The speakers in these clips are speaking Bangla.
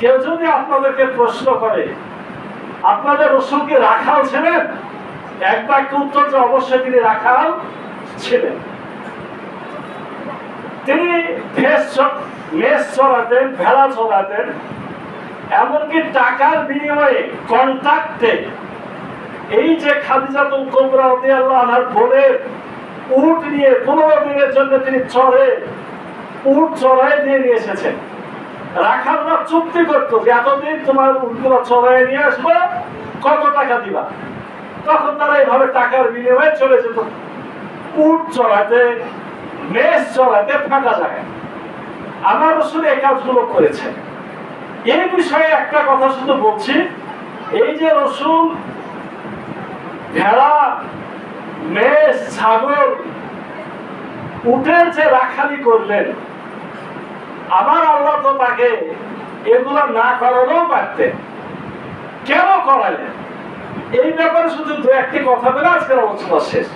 কেউ যদি আপনাদেরকে প্রশ্ন করে, আপনাদের রসুল কি রাখাল ছিলেন? এক বাক্য উত্তর যে অবশ্যই তিনি রাখাল ছিলেন। তিনি ভেস মেষ চড়াতেন ভেড়া চড়াতেন এমনকি টাকার বিনিময়ে কন্ট্রাক্টে এই যে খাদিজাতুল কোবরা রাদিয়াল্লাহু আনহার বোনের উট নিয়ে পনেরো দিনের জন্য তিনি চড়ে, উট চড়াই দিয়ে নিয়ে এসেছেন। রাখালরা চুক্তি করতো যে এতদিন তোমার উটগুলো চড়াই নিয়ে আসব, কত টাকা দিবা? তখন তারা এইভাবে টাকার বিনিময়ে চলে যেত। উট চড়াতে, মেষ চড়াতে ফাঁকা যায় আমার রসুল এই কাজগুলো করেছে এই বিষয়ে একটা কথা শুধু বলছি, এই যে রসুল ভেড়া, মেষ, ছাগল, উটের যে রাখালি করলেন আমার আল্লাহ তো তাকে এগুলো না করালেও পারতেন। কেন করালেন? এই ব্যাপারে শুধু দু একটি কথা বলে আজকের আলোচনা শেষ।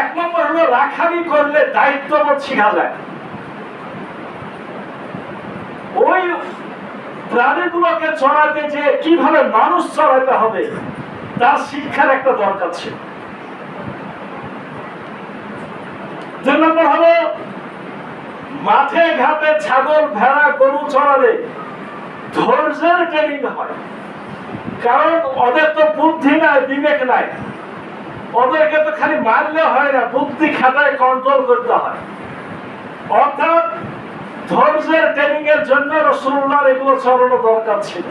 এক নম্বর হলো, রাখালি করলে দায়িত্ববোধ শেখা যায়। ওই প্রাণীগুলোকে চড়াতে যে কীভাবে মানুষ চড়াতে হবে, তার শিক্ষার একটা দরকার ছিল। দুই নম্বর হলো মাঠে ঘাটে ছাগল ভেড়া গরু চড়ালে ধৈর্যের ট্রেনিং হয়। কারণ ওদের তো বুদ্ধি নাই, বিবেক নাই। ওদেরকে তো খালি মারলে হয় না, বুদ্ধি খাতায় কন্ট্রোল করতে হয়। অর্থাৎ ধৈর্যের ট্রেনিং এর জন্য রসুল্লাহ এগুলো চড়ানো দরকার ছিল।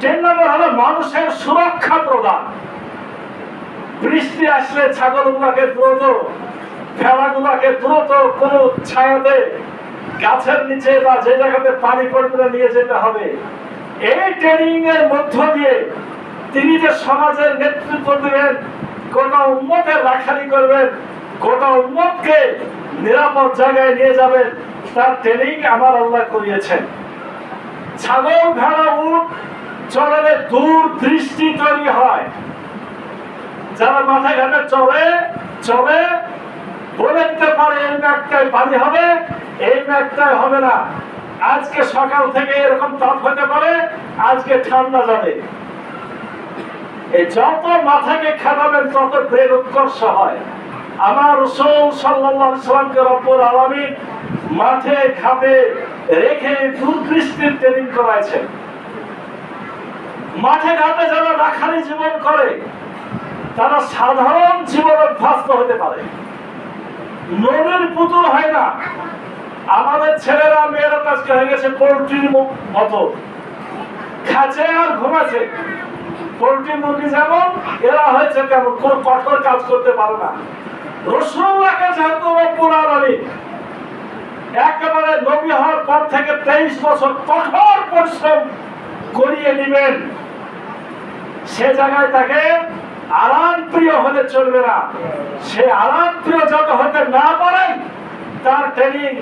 তিন নম্বর হলো মানুষের সুরক্ষা প্রদান। বৃষ্টি আসলে ছাগলগুলোকে দ্রুত ভেড়াগুলোকে দ্রুত কোনো ছায়াতে, গাছের নিচে বা যে জায়গাতে পানি পড়বে নিয়ে যেতে হবে। এই ট্রেনিং এর মধ্য দিয়ে তিনি যে সমাজের নেতৃত্ব দিবেন গোটা উন্মতের রাখালি করবেন, গোটা উন্মতকে নিরাপদ জায়গায় নিয়ে যাবেন, তার ট্রেনিং আমার আল্লাহ করিয়েছেন। ছাগল, ভেড়া উঠ চড়ালে দূর দৃষ্টি তৈরি হয়। যারা মাথায় ঘাটে চলে চলে বলে দিতে পারে, এই ম্যাকটায় পানি হবে, এই ম্যাকটায় হবে না। আজকে সকাল থেকে এরকম তাপ হতে পারে, আজকে ঠান্ডা যাবে। এই যত মাথাকে খাটাবেন তত ব্রেন উৎকর্ষ হয়। আমার রসুল আলাইহি সাল্লামকে রব্বুল আলামিন মাঠে, ঘাটে রেখে দূরদৃষ্টির ট্রেনিং করাইছেন। মাঠে, ঘাটে যারা রাখালি জীবন করে, তারা সাধারণ জীবন অভ্যস্ত হতে পারে। নদীর পুতুল হয় না। আমাদের ছেলেরা, মেয়েরা কাজকে হয়ে গেছে পোল্ট্রির মতো। খাচ্ছে আর ঘুমাচ্ছে। পোল্ট্রি মুরগি যেমন এরা হয়েছে কেমন কোন কঠোর কাজ করতে পারে না। রসুল্লাহকে যেহেতু রব্বুল আলামিন একেবারে নবী হওয়ার পর থেকে তেইশ বছর কঠোর পরিশ্রম করিয়ে নেবেন, সে জায়গায় তাকে আরাম প্রিয় হলে চলবে না। সে আরাম প্রিয় যত হতে না পারেন তার ট্রেনিং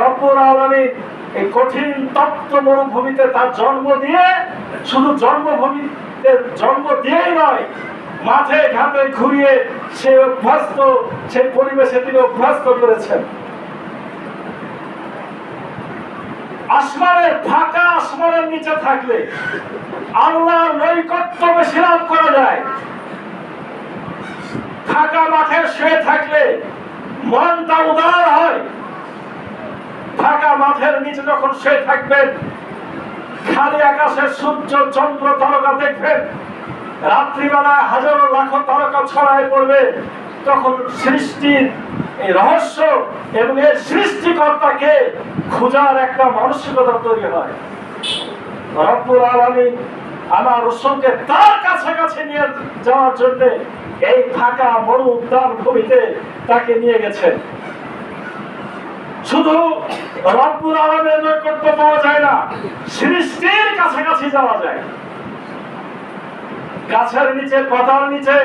রব্বুর আলমী এই কঠিন তপ্ত মরুভূমিতে তার জন্ম দিয়ে, শুধু জন্মভূমিতে জন্ম দিয়েই নয়, মাঠে ঘাটে ঘুরিয়ে সে অভ্যস্ত, সেই পরিবেশে তিনি অভ্যস্ত করেছেন। আসমানের ফাঁকা আসমানের নিচে থাকলে আল্লাহ নৈকট্য বেশি লাভ করা যায়। ফাঁকা মাঠে শুয়ে থাকলে মনটা উদার হয়। ফাঁকা মাঠের নিচে যখন শুয়ে থাকবেন, খালি আকাশে সূর্য, চন্দ্র, তারকা দেখবেন রাত্রিবেলায় হাজারো লাখো তারকা ছড়ায় পড়বে। তখন সৃষ্টির রহস্য এবং এর সৃষ্টিকর্তাকে খোঁজার একটা মানসিকতা তৈরি হয়। রব্বুল আলামিন আমার রসুলকে তার কাছাকাছি নিয়ে যাওয়ার জন্য এই ফাঁকা মরু উদ্যান ভূমিতে তাকে নিয়ে গেছেন শুধু রব্বুল আলমের নৈকট্য পাওয়া যায় না, সৃষ্টির কাছাকাছি যাওয়া যায়। গাছের নিচে, পাতার নিচে,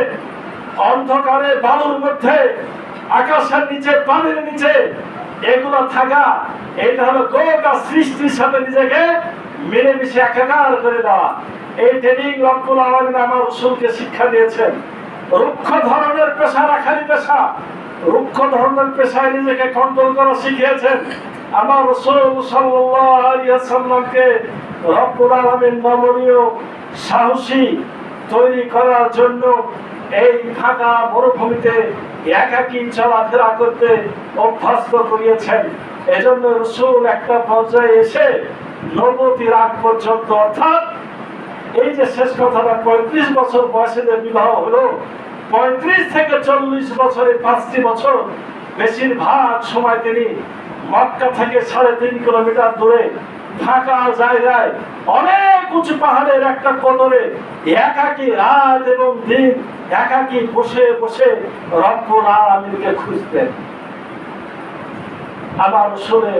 অন্ধকারে, বালুর মধ্যে, আকাশের নিচে, পানির নিচে এগুলো থাকা, এটা হলো গোটা সৃষ্টির সাথে নিজেকে মিলেমিশে একাকার করে দেওয়া। এই ট্রেনিং রব্বুল আলমিন আমার রসুলকে শিক্ষা দিয়েছেন। রুক্ষ ধরনের পেশা, রাখালি পেশা। রুক্ষ ধরনের পেশায় নিজেকে কন্ট্রোল করা শিখিয়েছেন। আমার রসুল ওয়াসাল্লামকে রব্বুল আলামিন নমনীয় সাহসী তৈরি করার জন্য এই ফাঁকা মরুভূমিতে একাকী চলাফেরা করতে অভ্যস্ত করিয়েছেন। এজন্য রসুল একটা পর্যায়ে এসে নবতির আগ পর্যন্ত অর্থাৎ এই যে শেষ কথাটা পঁয়ত্রিশ বছর বয়সে যে বিবাহ হলো, পঁয়ত্রিশ থেকে চল্লিশ বছরে পাঁচটি বছর বেশিরভাগ সময় তিনি মক্কা থেকে সাড়ে তিন কিলোমিটার দূরে ফাঁকা জায়গায় অনেক উঁচু পাহাড়ের একটা কদরে একাকি রাত এবং দিন একাকি বসে বসে রব্বুল আলামিনকে খুঁজতেন। আমার শুনে